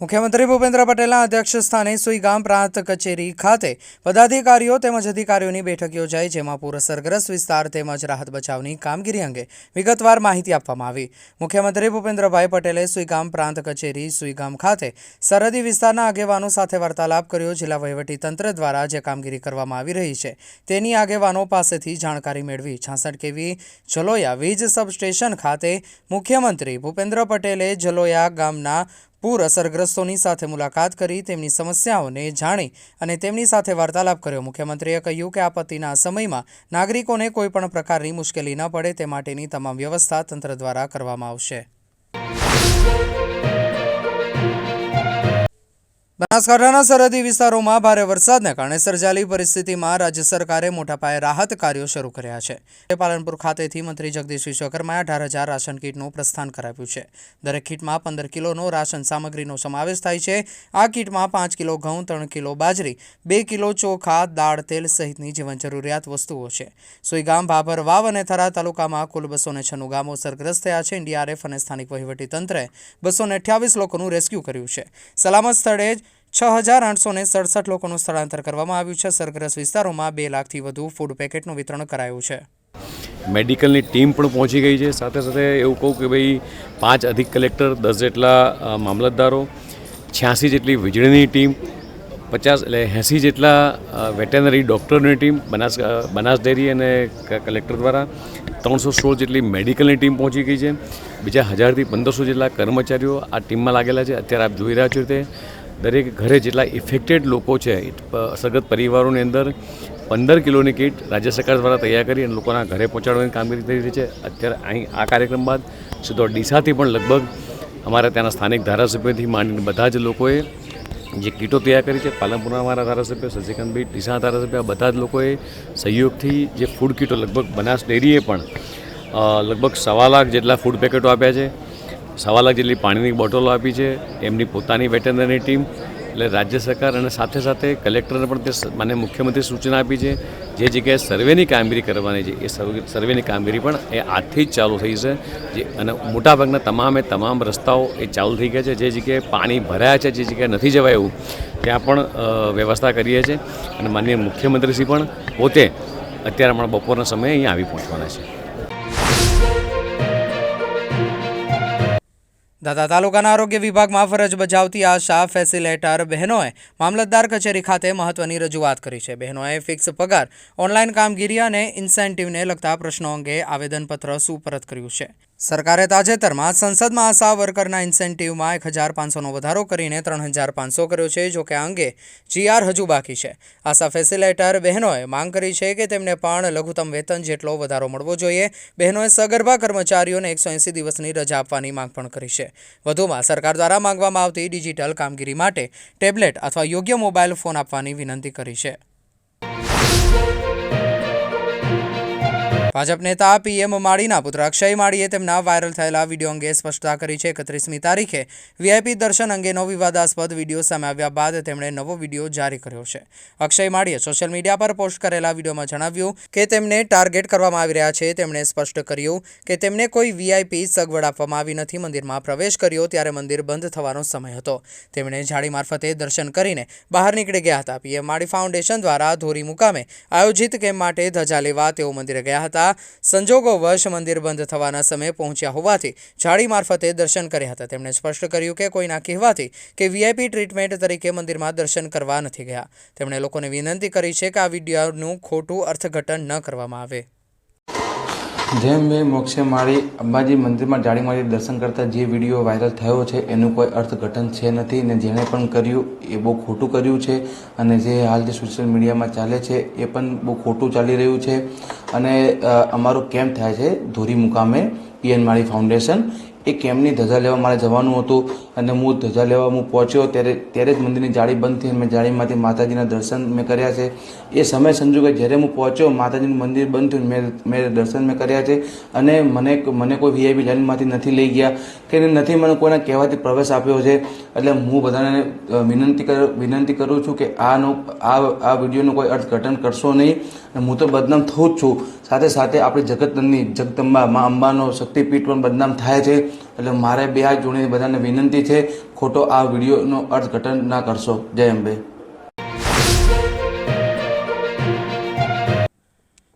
મુખ્યમંત્રી ભૂપેન્દ્ર પટેલના અધ્યક્ષ સ્થાને સુઈગામ પ્રાંત કચેરી ખાતે પદાધિકારીઓ તેમજ અધિકારીઓની બેઠક યોજાઈ, જેમાં પૂર અસરગ્રસ્ત વિસ્તાર તેમજ રાહત બચાવની કામગીરી અંગે વિગતવાર માહિતી આપવામાં આવી. મુખ્યમંત્રી ભૂપેન્દ્રભાઈ પટેલે સુઈગામ પ્રાંત કચેરી, સુઈગામ ખાતે સરહદી વિસ્તારના આગેવાનો સાથે વાર્તાલાપ કર્યો, જિલ્લા વહીવટીતંત્ર દ્વારા જે કામગીરી કરવામાં આવી રહી છે, તેની આગેવાનો પાસેથી જાણકારી મેળવી. છાસઠ કેવી જલોયા વીજ સબસ્ટેશન ખાતે મુખ્યમંત્રી ભૂપેન્દ્ર પટેલે જલોયા ગામના પૂર અસરગ્રસ્તોની સાથે મુલાકાત કરી, તેમની સમસ્યાઓને જાણી અને તેમની સાથે વાર્તાલાપ કર્યો. મુખ્યમંત્રીએ કહ્યું કે આપત્તિના સમયમાં નાગરિકોને કોઈપણ પ્રકારની મુશ્કેલી ન પડે, તે માટેની તમામ વ્યવસ્થા તંત્ર દ્વારા કરવામાં આવશે. બનાસકાંઠાના સરહદી વિસ્તારોમાં ભારે વરસાદને કારણે સર્જાયેલી પરિસ્થિતિમાં રાજ્ય સરકારે મોટા પાયે રાહત કાર્યો શરૂ કર્યા છે. પાલનપુર ખાતેથી મંત્રી જગદીશ વિશ્વકર્માએ અઢાર હજાર રાશન કીટનું પ્રસ્થાન કરાવ્યું છે. દરેક કીટમાં પંદર કિલોનો રાશન સામગ્રીનો સમાવેશ થાય છે. આ કીટમાં પાંચ કિલો ઘઉં, ત્રણ કિલો બાજરી, બે કિલો ચોખા, દાળ, તેલ સહિતની જીવન જરૂરિયાત વસ્તુઓ છે. સુઈગામ, ભાભર, વાવ અને થરા તાલુકામાં કુલ બસો ને છન્નું ગામો અસરગ્રસ્ત થયા છે. એનડીઆરએફ અને સ્થાનિક વહીવટીતંત્રે બસો ને અઠ્યાવીસ લોકોનું રેસ્ક્યુ કર્યું છે. સલામત સ્થળે જ છ હજાર આઠસો સડસઠ લોકોનું સ્થળાંતર કરવામાં આવ્યું છે. સરગ્રસ્ત વિસ્તારોમાં બે લાખથી વધુ ફૂડ પેકેટનું વિતરણ કરાયું છે. મેડિકલની ટીમ પણ પહોંચી ગઈ છે. સાથે સાથે એવું કહું કે ભાઈ, પાંચ અધિક કલેક્ટર, દસ જેટલા મામલતદારો, છ્યાસી જેટલી વીજળીની ટીમ, પચાસ એટલે એંસી જેટલા વેટેનરી ડૉક્ટરની ટીમ, બનાસ બનાસ ડેરી અને કલેક્ટર દ્વારા ત્રણસો સોળ જેટલી મેડિકલની ટીમ પહોંચી ગઈ છે. બીજા હજારથી પંદરસો જેટલા કર્મચારીઓ આ ટીમમાં લાગેલા છે. અત્યારે આપ જોઈ રહ્યા છો તે. દરેક ઘરે જેટલા ઇફેક્ટેડ લોકો છે અસરગ્રસ્ત પરિવારોની અંદર પંદર કિલોની કીટ રાજ્ય સરકાર દ્વારા તૈયાર કરી અને લોકોના ઘરે પહોંચાડવાની કામગીરી થઈ રહી છે. અત્યારે અહીં આ કાર્યક્રમ બાદ સીધો ડીસાથી પણ લગભગ અમારા ત્યાંના સ્થાનિક ધારાસભ્યોથી માંડીને બધા જ લોકોએ જે કીટો તૈયાર કરી છે, પાલનપુરના અમારા ધારાસભ્ય શશિકાંતભાઈ ડીસાના ધારાસભ્ય બધા જ લોકોએ સહયોગથી જે ફૂડ કીટો લગભગ બનાસ ડેરીએ પણ લગભગ સવા લાખ જેટલા ફૂડ પેકેટો આપ્યા છે. સવા લાખ જેટલી પાણીની બોટલો આપી છે, એમની પોતાની વેટરનરી ટીમ, એટલે રાજ્ય સરકાર અને સાથે સાથે કલેક્ટરને પણ તે માન્ય મુખ્યમંત્રી સૂચના આપી છે, જે જગ્યાએ સર્વેની કામગીરી કરવાની છે, એ સર્વે, સર્વેની કામગીરી પણ એ આજથી જ ચાલુ થઈ છે, જે, અને મોટાભાગના તમામે તમામ રસ્તાઓ એ ચાલુ થઈ ગયા છે, જે જગ્યાએ પાણી ભરાયા છે, જે જગ્યાએ નથી જવાય એવું, ત્યાં પણ વ્યવસ્થા કરીએ છીએ, અને માનનીય મુખ્યમંત્રીશ્રી પણ પોતે અત્યારે હમણાં બપોરના સમયે અહીંયા આવી પહોંચવાના છે. દાતા તાલુકાના આરોગ્ય વિભાગમાં ફરજ બજાવતી આશા ફેસિલેટર બહેનોએ મામલતદાર કચેરી ખાતે મહત્વની રજૂઆત કરી છે. બહેનોએ ફિક્સ પગાર, ઓનલાઈન કામગીરી અને ઇન્સેન્ટિવને લગતા પ્રશ્નો અંગે આવેદનપત્ર સુપરત કર્યું છે. સરકારે તાજેતરમાં સંસદમાં આશા વર્કરના ઇન્સેન્ટિવમાં એક હજાર પાંચસોનો વધારો કરીને ત્રણ હજાર પાંચસો કર્યો છે, જો કે આ અંગે જીઆર હજુ બાકી છે. આશા ફેસિલેટર બહેનોએ માંગ કરી છે કે તેમને પણ લઘુત્તમ વેતન જેટલો વધારો મળવો જોઈએ. બહેનોએ સગર્ભા કર્મચારીઓને એકસો એંસી દિવસની રજા આપવાની માંગ પણ કરી છે. વધુમાં સરકાર દ્વારા માંગવામાં આવતી ડિજિટલ કામગીરી માટે ટેબ્લેટ અથવા યોગ્ય મોબાઈલ ફોન આપવાની વિનંતી કરી છે. ભાજપ નેતા પીએમ માળીના પુત્ર અક્ષય માળીએ તેમના વાયરલ થયેલા વીડિયો અંગે સ્પષ્ટતા કરી છે. એકત્રીસમી તારીખે વીઆઈપી દર્શન અંગેનો વિવાદાસ્પદ વીડિયો સામે આવ્યા બાદ તેમણે નવો વીડિયો જારી કર્યો છે. અક્ષય માળીએ સોશિયલ મીડિયા પર પોસ્ટ કરેલા વિડીયોમાં જણાવ્યું કે તેમને ટાર્ગેટ કરવામાં આવી રહ્યા છે. તેમણે સ્પષ્ટ કર્યું કે તેમને કોઈ વીઆઈપી સગવડ આપવામાં આવી નથી. મંદિરમાં પ્રવેશ કર્યો ત્યારે મંદિર બંધ થવાનો સમય હતો. તેમણે જાળી મારફતે દર્શન કરીને બહાર નીકળી ગયા હતા. પીએમ માળી ફાઉન્ડેશન દ્વારા ધોરી મુકામે આયોજિત કેમ્પ માટે ધજા લેવા તેઓ મંદિરે ગયા હતા. સંજોગોવશ મંદિર બંધ થવાના સમયે પહોંચ્યા હોવાથી જાળી મારફતે દર્શન કર્યા હતા. તેમણે સ્પષ્ટ કર્યું કે કોઈના કહેવાથી કે વીઆઈપી ટ્રીટમેન્ટ તરીકે મંદિરમાં દર્શન કરવા નથી ગયા. તેમણે લોકોને વિનંતી કરી છે કે આ વિડીયોનું ખોટું અર્થઘટન ન કરવામાં આવે. જેમ મેં મોક્ષે મારી અંબાજી મંદિરમાં જાળી મારી દર્શન કરતા જે વીડિયો વાયરલ થયો છે, એનું કોઈ અર્થઘટન છે નથી ને જેણે પણ કર્યું એ બહુ ખોટું કર્યું છે અને જે હાલ જે સોશિયલ મીડિયામાં ચાલે છે એ પણ બહુ ખોટું ચાલી રહ્યું છે. અને અમારું કેમ્પ થાય છે ધોરી મુકામે પીએન માળી ફાઉન્ડેશન એ કેમ્પની ધજા લેવા મારે જવાનું હતું? અને હું ધજા લેવા હું પહોંચ્યો ત્યારે ત્યારે જ મંદિરની જાળી બંધ થઈ મેં જાળીમાંથી માતાજીના દર્શન મેં કર્યા છે. એ સમય સંજોગે જ્યારે હું પહોંચ્યો, માતાજીનું મંદિર બંધ થયું મેં મેં દર્શન મેં કર્યા છે. અને મને મને કોઈ વીઆઈપી જાળીમાંથી નથી લઈ ગયા કે નથી મને કોઈના કહેવાથી પ્રવેશ આપ્યો છે. એટલે હું બધાને વિનંતી કર, વિનંતી કરું છું કે આનો, આ આ વિડીયોનું કોઈ અર્થઘટન કરશો નહીં. અને હું તો બદનામ થઉં જ છું. સાથે સાથે આપણે જગતની જગદંબા, મા અંબાનો શક્તિપીઠ પણ બદનામ થાય છે. એટલે મારે બે હાથ જોડીને બધાને વિનંતી છે, ખોટો આ વિડીયોનો અર્થઘટન ના કરશો. જય અંબે.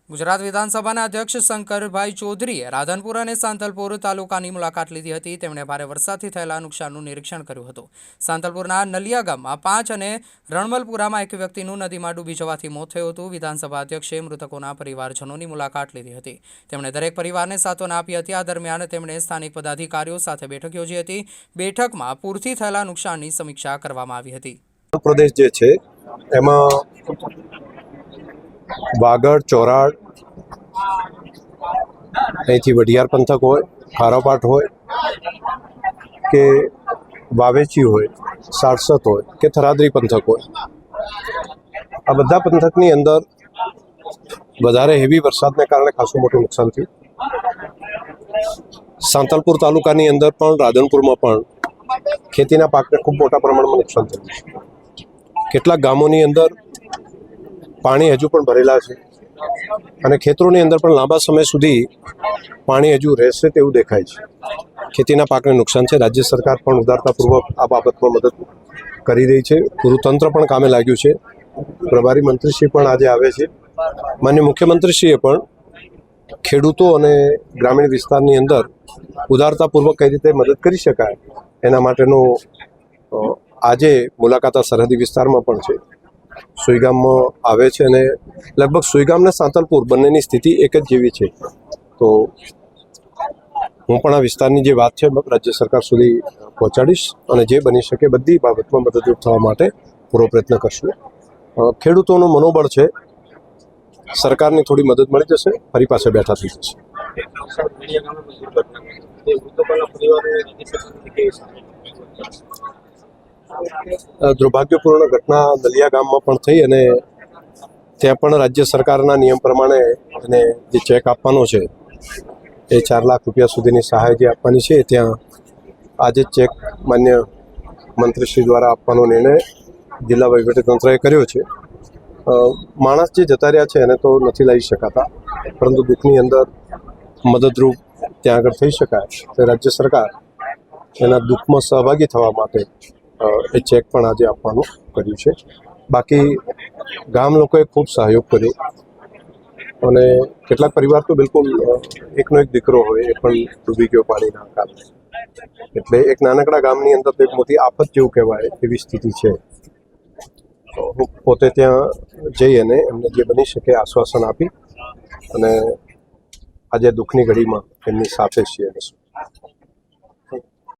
ગુજરાત વિધાનસભાના અધ્યક્ષ શંકરભાઈ ચૌધરીએ રાધનપુર અને સાંતલપુર તાલુકાની મુલાકાત લીધી હતી. તેમણે ભારે વરસાદથી થયેલા નુકસાનનું નિરીક્ષણ કર્યું હતું. સાંતલપુરના નલિયા ગામમાં પાંચ અને રણમલપુરામાં એક વ્યક્તિનું નદીમાં ડૂબી જવાથી મોત થયું હતું. વિધાનસભા અધ્યક્ષે મૃતકોના પરિવારજનોની મુલાકાત લીધી હતી. તેમણે દરેક પરિવારને સાંત્વના આપી હતી. આ દરમિયાન તેમણે સ્થાનિક પદાધિકારીઓ સાથે બેઠક યોજી હતી. બેઠકમાં પૂરથી થયેલા નુકસાનની સમીક્ષા કરવામાં આવી હતી. પ્રદેશ જે છે, એમાં વાગડ, ચોરાડ, અહીંથી વઢિયાર પંથક હોય, ખારાપાટ હોય, કે વાવેચી હોય, સારસત હોય, કે થરાદરી પંથક હોય. આ બધા પંથકની અંદર વધારે હેવી વરસાદને કારણે ખાસું મોટું નુકસાન થયું. સાંતલપુર તાલુકાની અંદર પણ, રાધનપુરમાં પણ ખેતીના પાકને ખૂબ મોટા પ્રમાણમાં નુકસાન થયું. છે કેટલાક ગામોની અંદર પાણી હજુ પણ ભરેલા છે. અને ખેતરોની અંદર પણ લાંબા સમય સુધી પાણી હજુ રહેશે તેવું દેખાય છે. ખેતીના પાકને નુકસાન છે. રાજ્ય સરકાર પણ ઉદારતાપૂર્વક આ બાબતમાં મદદ કરી રહી છે. પૂરું તંત્ર પણ કામે લાગ્યું છે. પ્રભારી મંત્રીશ્રી પણ આજે આવે છે. માન્ય મુખ્યમંત્રીશ્રીએ પણ ખેડૂતો અને ગ્રામીણ વિસ્તારની અંદર ઉદારતાપૂર્વક કઈ રીતે મદદ કરી શકાય એના માટેનો આજે મુલાકાત સરહદી વિસ્તારમાં પણ છે. સુઈગામમાં આવે છે અને લગભગ સુઈગામ અને સાંતલપુર બંનેની સ્થિતિ એક જ જેવી છે. તો હું પણ આ વિસ્તારની જે વાત છે, રાજ્ય સરકાર સુધી પહોંચાડીશ અને જે બની શકે બધી બાબતમાં મદદરૂપ થવા માટે પૂરો પ્રયત્ન કરશું. ખેડૂતોનું મનોબળ છે. સરકારની થોડી મદદ મળી જશે, ફરી પાસે બેઠા થઈ જશે. દુર્ભાગ્યપૂર્ણ ઘટના દલિયા ગામમાં પણ થઈ અને ત્યાં પણ રાજ્ય સરકારના નિયમ પ્રમાણે એને જે ચેક આપવાનો છે, એ ચાર લાખ રૂપિયા સુધીની સહાય જે આપવાની છે, ત્યાં આજે ચેક માન્ય મંત્રીશ્રી દ્વારા આપવાનો નિર્ણય જિલ્લા વહીવટીતંત્રએ કર્યો છે. માણસ જે જતા રહ્યા છે એને તો નથી લાવી શકાતા, પરંતુ દુઃખની અંદર મદદરૂપ ત્યાં આગળ થઈ શકાય. તો રાજ્ય સરકાર એના દુઃખમાં સહભાગી થવા માટે એ ચેક પણ આજે આપવાનું કર્યું છે. બાકી ગામ લોકોએ ખૂબ સહયોગ કર્યો. અને કેટલાક પરિવાર તો બિલકુલ એકનો એક દીકરો હોય, એ પણ ડૂબી ગયો પાણીના કારણે. એટલે એક નાનકડા ગામની અંદર એક મોટી આફત જેવું કહેવાય એવી સ્થિતિ છે. હું પોતે ત્યાં જઈ અને એમને જે બની શકે આશ્વાસન આપી અને આજે દુઃખની ઘડીમાં એમની સાથે છીએ. અમે